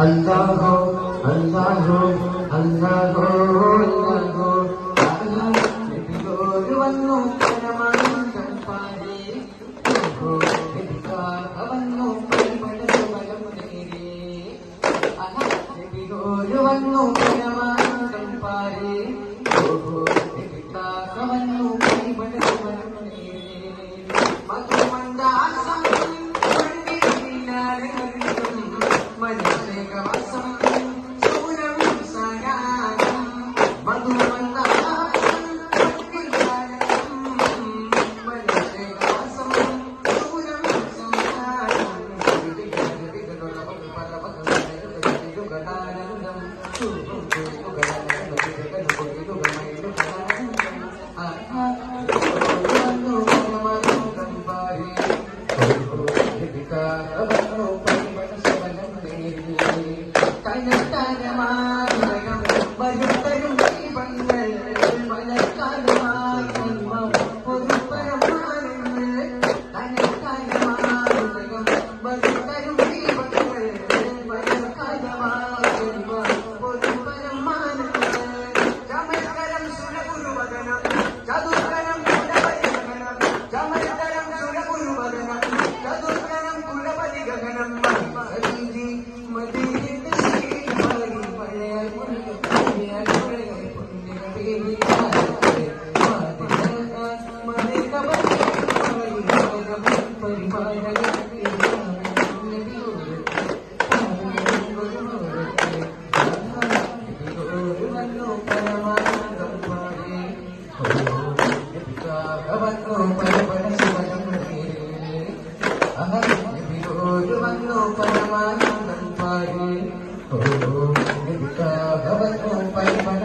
అల్లాహో అల్లాహో అల్లాహో అల్లాహో ప్రತಿಯೊಂದು ಕ್ರಮವನ್ನು ಸಂಪಾದಿ ಅಧಿಕಾರವನ್ನು ಪರಿಪಡಿಸಲು ಬಲಪಡಿರಿ ಅಹ ಪ್ರತಿಯೊಂದು ಕ್ರಮವನ್ನು ಸಂಪಾದಿ ಅಧಿಕಾರವನ್ನು ಪರಿಪಡಿಸಲು Kainatana maa పరమానందం పాడి ఓ భగవతో పై